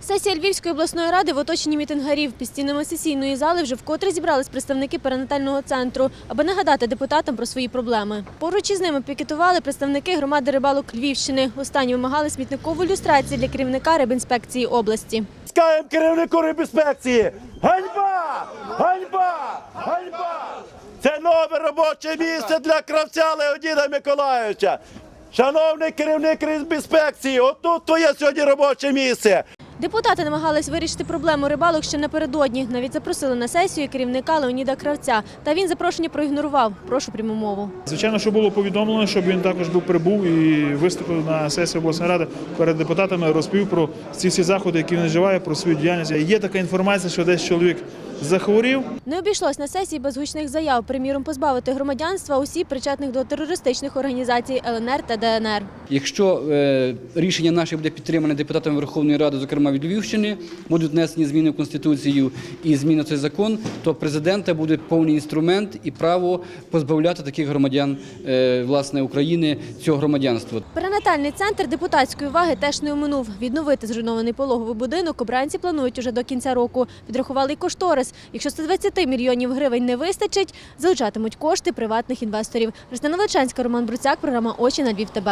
Сесія Львівської обласної ради в оточенні мітингарів під стінами сесійної зали вже вкотре зібрались представники перинатального центру, аби нагадати депутатам про свої проблеми. Поруч із ними пікетували представники громади рибалок Львівщини. Останні вимагали смітникову люстрацію для керівника рибінспекції області. Скаємо керівнику рибінспекції! Ганьба! Ганьба! Ганьба! Це нове робоче місце для кравця Леоніда Миколайовича. Шановний керівник рибінспекції, отут твоє сьогодні робоче місце. Депутати намагались вирішити проблему рибалок ще напередодні. Навіть запросили на сесію керівника Леоніда Кравця. Та він запрошення проігнорував. Прошу пряму мову. Звичайно, що було повідомлено, щоб він також був прибув і виступив на сесії обласної ради перед депутатами, розповів про ці всі заходи, які він вживає, про свою діяльність. Є така інформація, що десь чоловік захворів. Не обійшлось на сесії без гучних заяв, приміром позбавити громадянства осіб, причетних до терористичних організацій ЛНР та ДНР. Якщо е, рішення наше буде підтримане депутатами Верховної Ради, зокрема від Львівщини, будуть внесені зміни в Конституцію і зміни в цей закон, то президента буде повний інструмент і право позбавляти таких громадян е, власне України цього громадянства. Перинатальний центр депутатської уваги теж не оминув. Відновити зруйнований пологовий будинок обранці планують уже до кінця року. Підрахували й кошторис. Якщо 120 мільйонів гривень не вистачить, залучатимуть кошти приватних інвесторів. Христина Величанська, Роман Бруцяк, програма Очі на Львів ТБ.